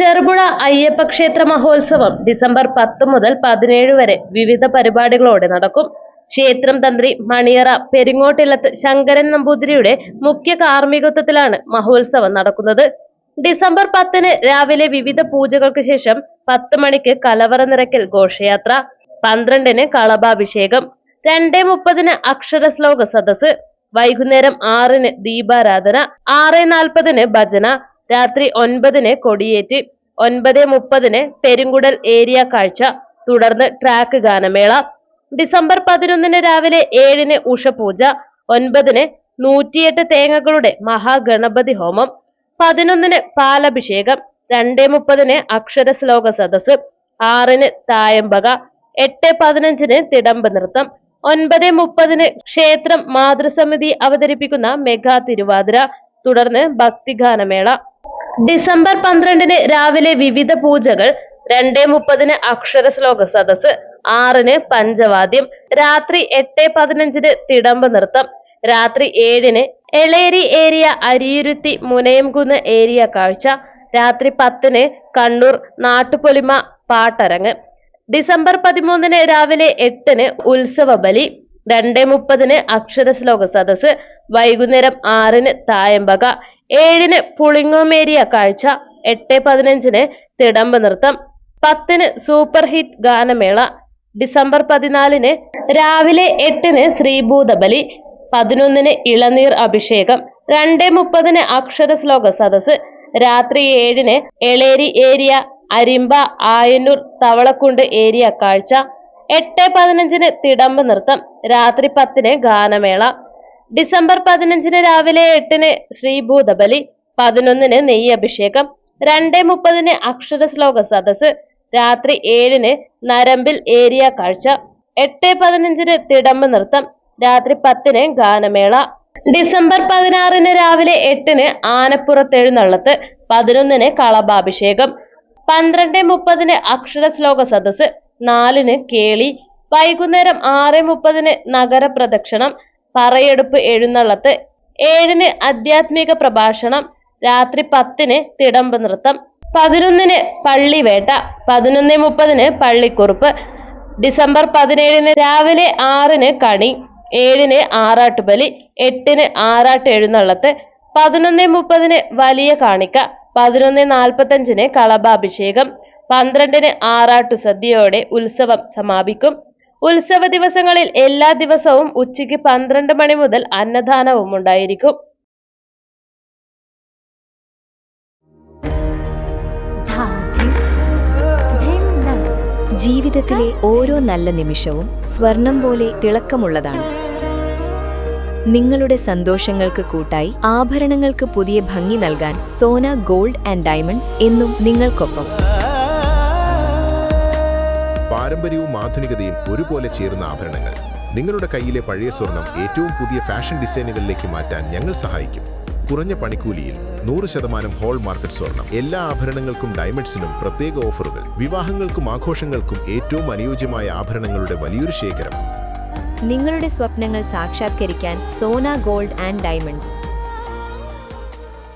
ചെറുപുഴ അയ്യപ്പ ക്ഷേത്ര മഹോത്സവം ഡിസംബർ പത്ത് മുതൽ പതിനേഴ് വരെ വിവിധ പരിപാടികളോടെ നടക്കും. ക്ഷേത്രം തന്ത്രി മണിയറ പെരിങ്ങോട്ടില്ലത്ത് ശങ്കരൻ നമ്പൂതിരിയുടെ മുഖ്യ കാർമ്മികത്വത്തിലാണ് മഹോത്സവം നടക്കുന്നത്. ഡിസംബർ പത്തിന് രാവിലെ വിവിധ പൂജകൾക്ക് ശേഷം പത്ത് മണിക്ക് കലവറ നിറയ്ക്കൽ ഘോഷയാത്ര പന്ത്രണ്ടിന് കളഭാഭിഷേകം രണ്ടേ മുപ്പതിന് അക്ഷര ശ്ലോക സദസ് വൈകുന്നേരം ആറിന് ദീപാരാധന ആറ് നാൽപ്പതിന് ഭജന രാത്രി ഒൻപതിന് കൊടിയേറ്റ് ഒൻപത് മുപ്പതിന് പെരുങ്കുടൽ ഏരിയ കാഴ്ച. തുടർന്ന് ട്രാക്ക് ഗാനമേള. ഡിസംബർ പതിനൊന്നിന് രാവിലെ ഏഴിന് ഉഷപൂജ. ഒൻപതിന് നൂറ്റിയെട്ട് തേങ്ങകളുടെ മഹാഗണപതി ഹോമം. പതിനൊന്നിന് പാലഭിഷേകം. രണ്ടേ മുപ്പതിന് അക്ഷര ശ്ലോക സദസ് ആറിന് തായമ്പക. എട്ട് പതിനഞ്ചിന് തിടമ്പ് നൃത്തം. ഒൻപത് മുപ്പതിന് ക്ഷേത്രം മാതൃസമിതി അവതരിപ്പിക്കുന്ന മെഗാ തിരുവാതിര. തുടർന്ന് ഭക്തിഗാനമേള. ഡിസംബർ പന്ത്രണ്ടിന് രാവിലെ വിവിധ പൂജകൾ രണ്ടേ മുപ്പതിന് അക്ഷര ശ്ലോക സദസ് ആറിന് പഞ്ചവാദ്യം രാത്രി എട്ട് പതിനഞ്ചിന് തിടമ്പ് നൃത്തം രാത്രി ഏഴിന് എളേരി ഏരിയ അരിയുരുത്തി മുനയംകുന്ന് ഏരിയ കാഴ്ച രാത്രി പത്തിന് കണ്ണൂർ നാട്ടുപൊലിമ പാട്ടരങ്ങ്. ഡിസംബർ പതിമൂന്നിന് രാവിലെ എട്ടിന് ഉത്സവ ബലി രണ്ടേ മുപ്പതിന് അക്ഷര ശ്ലോക സദസ് വൈകുന്നേരം ആറിന് തായമ്പക ഏഴിന് പുളിങ്ങോമേരിയ കാഴ്ച എട്ട് പതിനഞ്ചിന് തിടമ്പ് നൃത്തം പത്തിന് സൂപ്പർ ഹിറ്റ് ഗാനമേള ഡിസംബർ പതിനാലിന് രാവിലെ എട്ടിന് ശ്രീഭൂതബലി പതിനൊന്നിന് ഇളനീർ അഭിഷേകം രണ്ട് മുപ്പതിന് അക്ഷര ശ്ലോക സദസ് രാത്രി ഏഴിന് എളേരി ഏരിയ അരിമ്പ ആയന്നൂർ തവളക്കുണ്ട് ഏരിയ കാഴ്ച എട്ട് പതിനഞ്ചിന് തിടമ്പ് നൃത്തം രാത്രി പത്തിന് ഗാനമേള. ഡിസംബർ പതിനഞ്ചിന് രാവിലെ എട്ടിന് ശ്രീഭൂതബലി പതിനൊന്നിന് നെയ്യ് അഭിഷേകം രണ്ടേ മുപ്പതിന് അക്ഷര ശ്ലോക സദസ് രാത്രി ഏഴിന് നരമ്പിൽ ഏരിയ കാഴ്ച എട്ട് പതിനഞ്ചിന് തിടമ്പ് നൃത്തം രാത്രി പത്തിന് ഗാനമേള. ഡിസംബർ പതിനാറിന് രാവിലെ എട്ടിന് ആനപ്പുറത്തെഴുന്നള്ളത്ത് പതിനൊന്നിന് കളഭാഭിഷേകം പന്ത്രണ്ട് മുപ്പതിന് അക്ഷര ശ്ലോക സദസ് നാലിന് കേളി വൈകുന്നേരം ആറ് മുപ്പതിന് നഗര പ്രദക്ഷിണം പറയെടുപ്പ് എഴുന്നള്ളത്ത് ഏഴിന് ആധ്യാത്മിക പ്രഭാഷണം രാത്രി പത്തിന് തിടമ്പ് നൃത്തം പതിനൊന്നിന് പള്ളിവേട്ട പതിനൊന്ന് മുപ്പതിന് പള്ളിക്കുറുപ്പ് ഡിസംബർ പതിനേഴിന് രാവിലെ ആറിന് കണി ഏഴിന് ആറാട്ടുബലി എട്ടിന് ആറാട്ട് എഴുന്നള്ളത്ത് പതിനൊന്ന് മുപ്പതിന് വലിയ കാണിക്ക പതിനൊന്ന് നാൽപ്പത്തഞ്ചിന് കളഭാഭിഷേകം പന്ത്രണ്ടിന് ആറാട്ടു സദ്യയോടെ ഉത്സവം സമാപിക്കും. ഉത്സവ ദിവസങ്ങളിൽ എല്ലാ ദിവസവും ഉച്ചയ്ക്ക് പന്ത്രണ്ട് മണി മുതൽ അന്നദാനവും ഉണ്ടായിരിക്കും. ജീവിതത്തിലെ ഓരോ നല്ല നിമിഷവും സ്വർണം പോലെ തിളക്കമുള്ളതാണ്. നിങ്ങളുടെ സന്തോഷങ്ങൾക്ക് കൂട്ടായി ആഭരണങ്ങൾക്ക് പുതിയ ഭംഗി നൽകാൻ സോന ഗോൾഡ് ആൻഡ് ഡയമണ്ട്സ് എന്നും നിങ്ങൾക്കൊപ്പം. പാരമ്പര്യവും ആധുനികതയും ഒരുപോലെ ചേരുന്ന ആഭരണങ്ങൾ. നിങ്ങളുടെ കയ്യിലെ പഴയ സ്വർണം ഏറ്റവും പുതിയ ഫാഷൻ ഡിസൈനുകളിലേക്ക് മാറ്റാൻ ഞങ്ങൾ സഹായിക്കും. കുറഞ്ഞ പണിക്കൂലിയിൽ നൂറ് ശതമാനം ഹോൾ മാർക്കറ്റ് സ്വർണം. എല്ലാ ആഭരണങ്ങൾക്കും ഡയമണ്ട്സിനും പ്രത്യേക ഓഫറുകൾ. വിവാഹങ്ങൾക്കും ആഘോഷങ്ങൾക്കും ഏറ്റവും അനുയോജ്യമായ ആഭരണങ്ങളുടെ വലിയൊരു ശേഖരം. നിങ്ങളുടെ സ്വപ്നങ്ങൾ സാക്ഷാത്കരിക്കാൻ സോന ഗോൾഡ് ആൻഡ് ഡയമണ്ട്സ്.